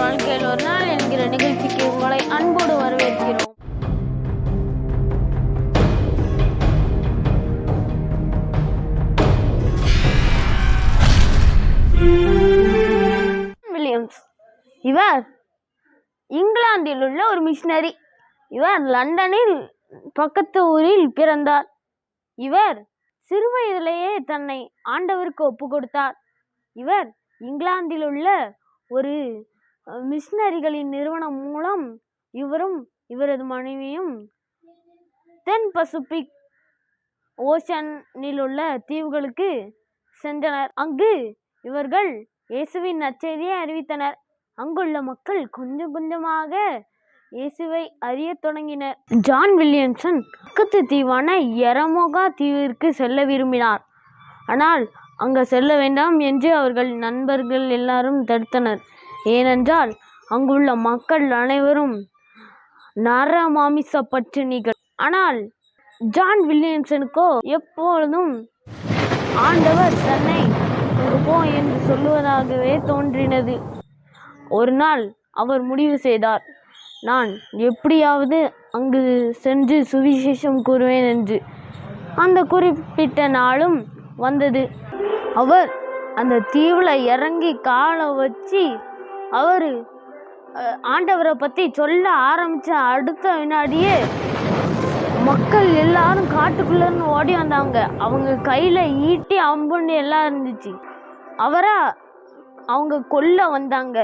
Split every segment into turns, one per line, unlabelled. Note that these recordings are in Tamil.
வாழ்க்கையில் ஒரு நாள் என்கிற நிகழ்ச்சிக்கு உங்களை அன்போடு வரவேற்கிறோம். வில்லியம்ஸ் இவர் இங்கிலாந்தில் உள்ள ஒரு மிஷினரி இவர் லண்டனில் பக்கத்து ஊரில் பிறந்தார். இவர் சிறுவயதிலேயே தன்னை ஆண்டவருக்கு ஒப்பு கொடுத்தார் இவர் இங்கிலாந்தில் உள்ள ஒரு மிஷினரிகளின் நிறுவனம் மூலம் இவரும் இவரது மனைவியும் தென் பசிபிக் ஓஷனில் உள்ள தீவுகளுக்கு சென்றனர். அங்கு இவர்கள் இயேசுவின் நற்செய்தியை அறிவித்தனர். அங்குள்ள மக்கள் கொஞ்சம் கொஞ்சமாக இயேசுவை அறியத் தொடங்கினர். ஜான் வில்லியம்சன் பக்கத்து தீவான எரமோகா தீவிற்கு செல்ல விரும்பினார். ஆனால் அங்கு செல்ல வேண்டாம் என்று அவர்கள் நண்பர்கள் எல்லாரும் தடுத்தனர். ஏனென்றால் அங்குள்ள மக்கள் அனைவரும் நரமாமிச பட்டினிகள். ஆனால் ஜான் வில்லியம்சனுக்கோ எப்பொழுதும் ஆண்டவர் தன்னை "அங்கு போ என்று சொல்லுவதாகவே தோன்றினது. ஒரு நாள் அவர் முடிவு செய்தார் நான் எப்படியாவது அங்கு சென்று சுவிசேஷம் கூறுவேன் என்று. அந்த குறிப்பிட்ட நாளும் வந்தது. அவர் அந்த தீவில் இறங்கி காலை வச்சு அவர் ஆண்டவரை பற்றி சொல்ல ஆரம்பித்த அடுத்த வினாடியே மக்கள் எல்லாரும் காட்டுக்குள்ளேருந்து ஓடி வந்தாங்க. அவங்க கையில் ஈட்டி அம்புன்னு எல்லாம் இருந்துச்சு. அவரை அவங்க கொல்ல வந்தாங்க.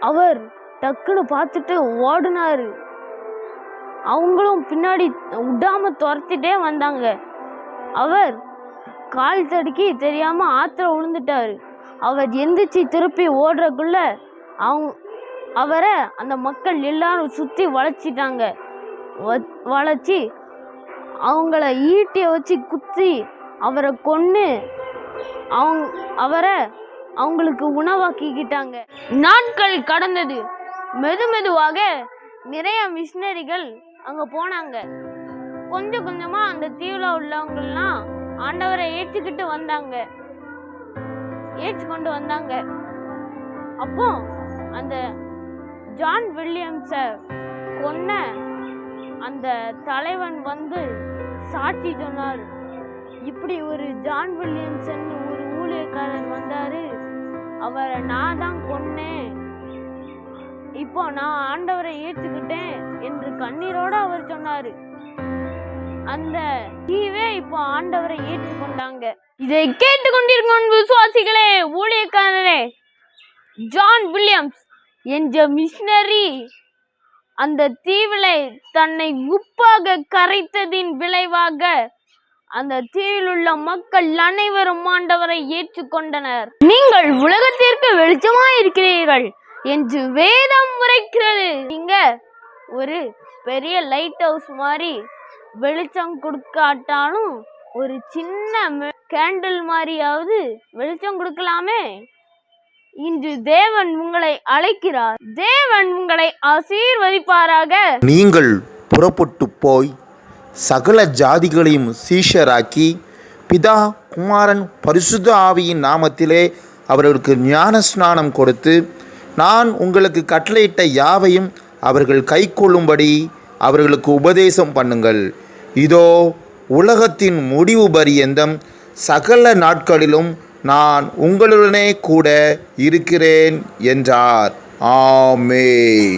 அவர் டக்குன்னு பார்த்துட்டு ஓடினார். அவங்களும் பின்னாடி விடாம துரத்திட்டே வந்தாங்க. அவர் கால் தடுக்கி தெரியாமல் ஆற்றுல விழுந்துட்டாரு அவர் எந்திரிச்சு திருப்பி ஓடுறக்குள்ள அவங்க அவரை அந்த மக்கள் எல்லாரும் சுற்றி வளைச்சிட்டாங்க வளைச்சி அவங்கள ஈட்டியை வச்சு குத்தி அவரை கொன்று அவங்க அவரை அவங்களுக்கு உணவாக்கிக்கிட்டாங்க. நாட்கள் கடந்தது. மெது மெதுவாக நிறைய மிஷினரிகள் அங்கே போனாங்க. கொஞ்சம் கொஞ்சமாக அந்த தீவில் உள்ளவங்கள்லாம் ஆண்டவரை ஏற்றுக்கிட்டு வந்தாங்க. ஏற்று கொண்டு வந்தாங்க. அப்போ அந்த ஜான் வில்லியம்ஸை கொன்ன அந்த தலைவன் வந்து சாட்சி சொன்னார். இப்படி ஒரு ஜான் வில்லியம்சன் ஒரு ஊழியக்காரன் வந்தாரு. அவரை நான் தான் கொன்னேன். இப்போ நான் ஆண்டவரை ஏற்றுக்கிட்டேன் என்று கண்ணீரோட அவர் சொன்னாரு. அந்த தீவே இப்போ ஆண்டவரை ஏற்றுக்கொண்டாங்க. இதை கேட்டுக்கொண்டிருக்கும் ஜான் வில்லியம்ஸ் என்ற மிஷினரி அந்த தீவிலை தன்னை உப்பாக கரைத்ததின் விளைவாக அந்த தீவில் உள்ள மக்கள் அனைவரும் ஆண்டவரை ஏற்றுக்கொண்டனர். நீங்கள் உலகத்திற்கு வெளிச்சமாய் இருக்கிறீர்கள் என்று வேதம் உரைக்கிறது. நீங்க ஒரு பெரிய லைட் ஹவுஸ் மாதிரி வெளிச்சம் கொடுக்காட்டாலும் ஒரு சின்ன கேண்டில் மாதிரியாவது வெளிச்சம் கொடுக்கலாமே. இன்று தேவன் உங்களை அழைக்கிறார். தேவன் உங்களை ஆசீர்வதிப்பாராக.
நீங்கள் புறப்பட்டு போய் சகல ஜாதிகளையும் சீஷராக்கி பிதா குமாரன் பரிசுத்த ஆவியின் நாமத்திலே அவர்களுக்கு ஞான ஸ்நானம் கொடுத்து நான் உங்களுக்கு கட்டளையிட்ட யாவையும் அவர்கள் கைக்கொள்ளும்படி அவர்களுக்கு உபதேசம் பண்ணுங்கள். இதோ உலகத்தின் முடிவு பரியந்தம் சகல நாட்களிலும் நான் உங்களுடனே கூட இருக்கிறேன் என்றார். ஆமே